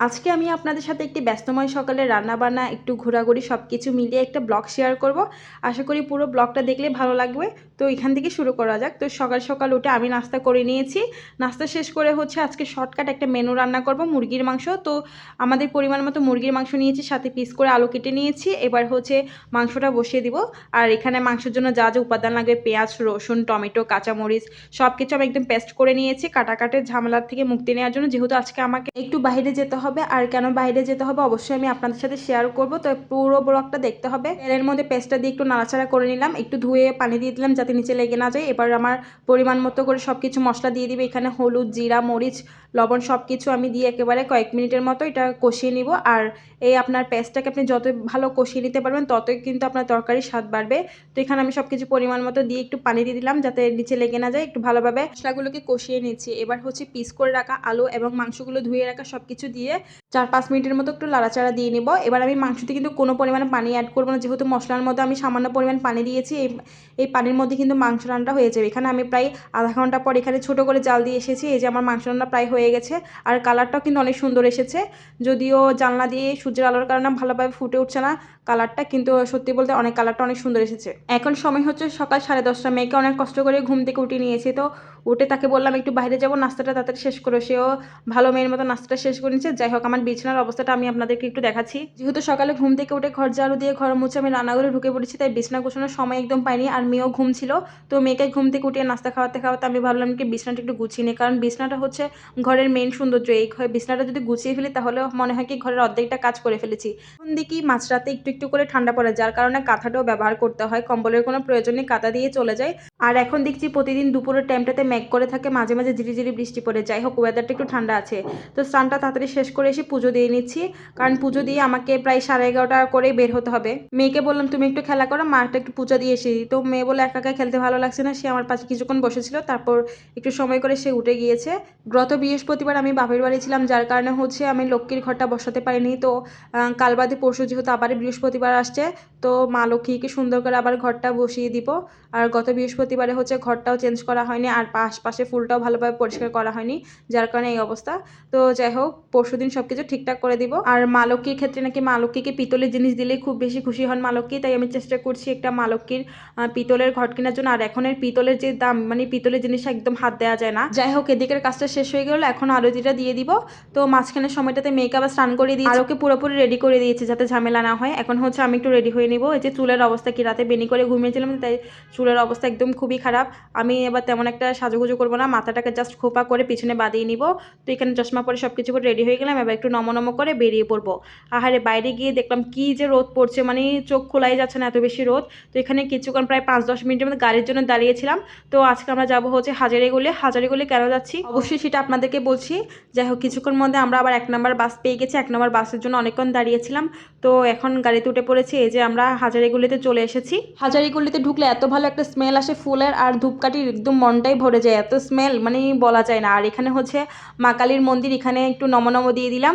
আজকে আমি আপনাদের সাথে একটি ব্যস্তময় সকালে রান্নাবান্না, একটু ঘোরাঘুরি সব কিছু মিলিয়ে একটা ব্লগ শেয়ার করব। আশা করি পুরো ব্লগটা দেখলে ভালো লাগবে। তো এখান থেকে শুরু করা যাক। তো সকাল সকাল উঠে আমি নাস্তা করে নিয়েছি। নাস্তা শেষ করে হচ্ছে আজকে শর্টকাট একটা মেনু রান্না করব, মুরগির মাংস। তো আমাদের পরিমাণ মতো মুরগির মাংস নিয়েছি, সাথে পিস করে আলু কেটে নিয়েছি। এবার হচ্ছে মাংসটা বসিয়ে দিব। আর এখানে মাংসের জন্য যা যা উপাদান লাগবে, পেঁয়াজ, রসুন, টমেটো, কাঁচামরিচ সব কিছু আমি একদম পেস্ট করে নিয়েছি। কাটাকাটের ঝামেলার থেকে মুক্তি নেওয়ার জন্য, যেহেতু আজকে আমাকে একটু বাইরে যেতে হবে আর কেন বাইরে যেতে হবে অবশ্যই আমি আপনাদের সাথে শেয়ার করব। তো পুরো ব্লগটা দেখতে হবে। তেলের মধ্যে পেস্টটা দিয়ে একটু নাড়াচাড়া করে নিলাম। একটু ধুয়ে পানি দিয়ে দিলাম যাতে নিচে লেগে না যায়। এবার আমার পরিমাণ মতো করে সব কিছু মশলা দিয়ে দিবে। এখানে হলুদ, জিরা, মরিচ, লবণ সব কিছু আমি দিয়ে একেবারে কয়েক মিনিটের মতো এটা কষিয়ে নিব। আর এই আপনার পেস্টটাকে আপনি যত ভালো কষিয়ে নিতে পারবেন, ততই কিন্তু আপনার তরকারির স্বাদ বাড়বে। তো এখানে আমি সব কিছু পরিমাণ মতো দিয়ে একটু পানি দিয়ে দিলাম যাতে নিচে লেগে না যায়, একটু ভালোভাবে মশলাগুলোকে কষিয়ে নিচ্ছি। এবার হচ্ছে পিস করে রাখা আলু এবং মাংসগুলো ধুয়ে রাখা সব কিছু দিয়ে চার পাঁচ মিনিটের মতো একটু লাড়াচাড়া দিয়ে নেব। এবার আমি মাংসতে কিন্তু কোনো পরিমাণে পানি অ্যাড করব না। যেহেতু মশলার মধ্যে আমি সামান্য পরিমাণ পানি দিয়েছি, এই এই পানির মধ্যে কিন্তু মাংস রান্নাটা হয়ে যাবে। এখানে আমি প্রায় আধা ঘণ্টা পর এখানে ছোটো করে জাল দিয়ে এসেছি। এই যে আমার মাংস রান্না প্রায় হয়ে গেছে। আর কালারটাও কিন্তু অনেক সুন্দর এসেছে। যদিও জানলা দিয়ে সূর্যের আলোর কারণে ভালোভাবে ফুটে উঠছে না কালারটা, কিন্তু সত্যি বলতে অনেক কালারটা অনেক সুন্দর এসেছে। এখন সময় হচ্ছে সকাল সাড়ে দশটা। মেয়েকে অনেক কষ্ট করে ঘুম থেকে উঠিয়ে নিয়েছি। তো উঠে তাকে বললাম, একটু বাইরে যাব, নাস্তাটা তাড়াতাড়ি শেষ করে। সেও ভালো মেয়ের মতো নাস্তাটা শেষ করে নিচ্ছে যাই হোক, আমার বিছানার অবস্থাটা আমি আপনাদেরকে একটু দেখাচ্ছি। যেহেতু সকালে ঘুম থেকে উঠে ঘর ঝাড়ু দিয়ে ঘর মুছে আমি রান্নাঘরে ঢুকে পড়েছি, তাই বিছানা গোছানোর সময় একদম পাইনি আর মেয়েও ঘুম ছিল। তো মেয়েকে ঘুম থেকে উঠিয়ে নাস্তা খাওয়াতে খাওয়াতে আমি ভাবলাম কি বিছানাটা একটু গুছিয়ে নিই, কারণ বিছানাটা হচ্ছে ঘরের মেন সৌন্দর্য। এই বিছানাটা যদি গুছিয়ে ফেলি তাহলে মনে হয় কি ঘরের অর্ধেকটা কাজ করে ফেলেছি। এখন দেখি মাঝরাতে একটু একটু করে ঠান্ডা পড়ে, যার কারণে কাঁথাটাও ব্যবহার করতে হয়, কম্বলের কোনো প্রয়োজন নেই, কাঁথা দিয়ে চলে যায়। আর এখন দেখছি প্রতিদিন দুপুরের টাইমটাতে মেঘ করে থাকে, মাঝে মাঝে ঝিরিঝিরি বৃষ্টি পড়ে, যাই হোক ওয়েদারটা একটু ঠান্ডা আছে। তো স্নানটা তাড়াতাড়ি শেষ করে এসে পুজো দিয়ে নিচ্ছি। কারণ পুজো দিয়ে আমাকে প্রায় সাড়ে এগারোটা করে বের হতে হবে। মেয়েকে বললাম তুমি একটু খেলা করো মাটা একটু পূজা দিয়ে এসে তো মেয়ে বলে একা একা খেলতে ভালো লাগছে না। সে আমার পাশে কিছুক্ষণ বসেছিল। তারপর একটু সময় করে সে উঠে গিয়েছে। গত বৃহস্পতিবার আমি বাপের বাড়ি ছিলাম যার কারণে হচ্ছে আমি লক্ষ্মীর ঘরটা বসাতে পারিনি। তো কাল বাদে পরশু যেহেতু আবার বৃহস্পতিবার আসছে তো মা লক্ষ্মীকে সুন্দর করে আবার ঘরটা বসিয়ে দিব। আর গত বৃহস্পতিবারে হচ্ছে ঘরটাও চেঞ্জ করা হয়নি আর আশপাশে ফুলটাও ভালোভাবে পরিষ্কার করা হয়নি যার কারণে এই অবস্থা। তো যাই হোক পরশু দিন সব কিছু ঠিকঠাক করে দিব। আর মা লক্ষ্মীর ক্ষেত্রে নাকি মা লক্ষ্মীকে পিতলের জিনিস দিলেই খুব বেশি খুশি হন মা লক্ষ্মী তাই আমি চেষ্টা করছি একটা মা লক্ষ্মীর আহ, পিতলের ঘট কেনার জন্য। আর এখনের পিতলের যে দাম মানে পিতলের জিনিস একদম হাত দেওয়া যায় না। যাই হোক এদিকের কাজটা শেষ হয়ে গেল এখন আরতিটা দিয়ে দিব। তো মাঝখানের সময়টাতে মেয়েকে আবার স্নান করে দিয়ে আর ওকে পুরোপুরি রেডি করে দিয়েছি যাতে ঝামেলা না হয়। এখন হচ্ছে আমি একটু রেডি হয়ে নিব। এই যে চুলের অবস্থা কি রাতে বেনি করে ঘুমিয়েছিলাম তাই চুলের অবস্থা একদম খুবই খারাপ। আমি এবার তেমন একটা সাজুগুজু করব না মাথাটাকে জাস্ট খোপা করে পিছনে বাঁধিয়ে নিব। তো এখানে চশমা পরে সব কিছু করে রেডি হয়ে গেলাম। এবার একটু নম নম করে বেরিয়ে পড়ব। আহারে বাইরে গিয়ে দেখলাম কি যে রোদ পড়ছে মানে চোখ খোলাই যাচ্ছে না, এত বেশি রোদ। তো এখানে কিছুক্ষণ প্রায় পাঁচ দশ মিনিটের মধ্যে গাড়ির জন্য দাঁড়িয়েছিলাম। তো আজকে আমরা যাব হচ্ছে হাজারিগুলি। হাজারিগুলি কেন যাচ্ছি? অবশ্যই সেটা আপনাদেরকে বলছি। যাই হোক, কিছুক্ষণ মধ্যে আমরা আবার এক নম্বর বাস পেয়ে গেছি। এক নম্বর বাসের জন্য অনেকক্ষণ দাঁড়িয়েছিলাম। তো এখন গাড়িতে উঠে পড়েছি। এই যে আমরা হাজারিগুলিতে চলে এসেছি। হাজারিগুলিতে ঢুকলে এত ভালো একটা স্মেল আসে ফুলের, আর ধূপকাঠির একদম মনটাই ভরে যায়। এত স্মেল মানে বলা যায় না। আর এখানে হচ্ছে মা কালীর মন্দির, এখানে একটু নমনম দিয়ে দিলাম।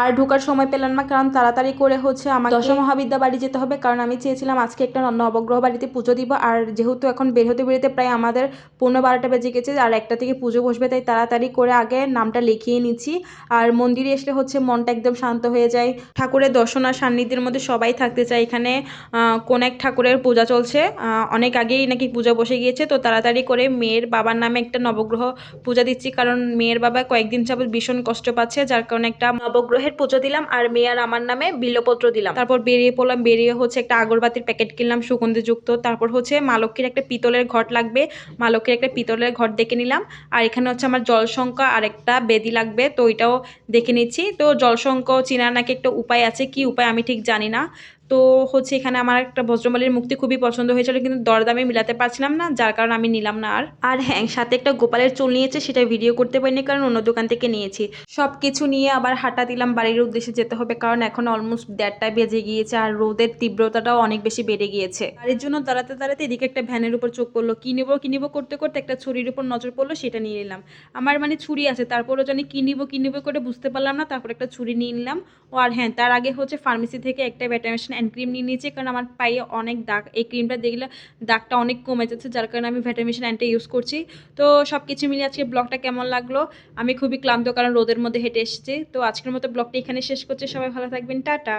আর ঢোকার সময় পেলাম না কারণ তাড়াতাড়ি করে হচ্ছে আমার দশ মহাবিদ্যা বাড়ি যেতে হবে কারণ আমি চেয়েছিলাম আজকে একটা নবগ্রহ বাড়িতে পুজো দিব। আর যেহেতু এখন বের হতে বেরোতে প্রায় আমাদের পনেরো বারোটা বেজে গেছে আর একটা থেকে পুজো বসবে তাই তাড়াতাড়ি করে আগে নামটা লিখিয়ে নিচ্ছি। আর মন্দিরে এসলে হচ্ছে মনটা একদম শান্ত হয়ে যায়। ঠাকুরের দর্শন আর সান্নিধ্যের মধ্যে সবাই থাকতে চায়। এখানে কোন এক ঠাকুরের পূজা চলছে। অনেক আগেই নাকি পূজা বসে গিয়েছে তো তাড়াতাড়ি করে মেয়ের বাবার নামে একটা নবগ্রহ পূজা দিচ্ছি কারণ মেয়ের বাবা কয়েকদিন যাবত ভীষণ কষ্ট পাচ্ছে যার কারণে একটা নবগ্রহের পুজো দিলাম আর মেয়ার আমার নামে বিলপত্র দিলাম। তারপর বেরিয়ে পড়লাম, বেরিয়ে হচ্ছে একটা আগরবাতির প্যাকেট কিনলাম সুগন্ধিযুক্ত। তারপর হচ্ছে মালক্ষ্ীর একটা পিতলের ঘট লাগবে। মালক্ষ্ীর একটা পিতলের ঘট দেখে নিলাম। আর এখানে হচ্ছে আমার জলসংখ্যা আর একটা বেদি লাগবে, তো ওইটাও দেখে নিচ্ছি। তো জলসংখ্যা চিনার নাকি একটা উপায় আছে, কি উপায় আমি ঠিক জানি না। তো হচ্ছে এখানে আমার একটা বজ্রমালির মুক্তি খুবই পছন্দ হয়েছিল, কিন্তু দরদামে মিলাতে পারছিলাম না, যার কারণে আমি নিলাম না আর। আর হ্যাঁ সাথে একটা গোপালের চুল নিয়েছে, সেটা ভিডিও করতে পারিনি, কারণ অন্য দোকান থেকে নিয়েছি। সব কিছু নিয়ে আবার হাঁটা দিলাম, বাড়ির উদ্দেশ্যে যেতে হবে, কারণ এখন অলমোস্ট দেড়টায় বেজে গিয়েছে, আর রোদের তীব্রতাটাও অনেক বেশি বেড়ে গিয়েছে। বাড়ির জন্য দাঁড়াতে দাঁড়াতে এদিকে একটা ভ্যানের উপর চোখ পড়ল, কি নেব, কি করতে করতে একটা ছুরির উপর নজর পড়ল, সেটা নিয়ে নিলাম। আমার মানে ছুরি আছে, তারপরও জানি কি নিবো কি নিবো করে বুঝতে পারলাম না, তারপর একটা ছুরি নিয়ে নিলাম। ও আর হ্যাঁ তার আগে হচ্ছে ফার্মেসি থেকে একটা ভ্যাটামেশন অ্যান্ড ক্রিম নিয়ে নিয়েছি, কারণ আমার পায়ে অনেক দাগ। এই ক্রিমটা দেখলে দাগটা অনেক কমে যাচ্ছে, যার কারণে আমি ভ্যাটামিশন অ্যান্ডটা ইউজ করছি। তো সব কিছু মিলিয়ে আজকে ব্লগটা কেমন লাগল? আমি খুবই ক্লান্ত, কারণ রোদের মধ্যে হেঁটে এসেছি। তো আজকের মতো ব্লগটা এখানে শেষ করছি। সবাই ভালো থাকবেন। টাটা!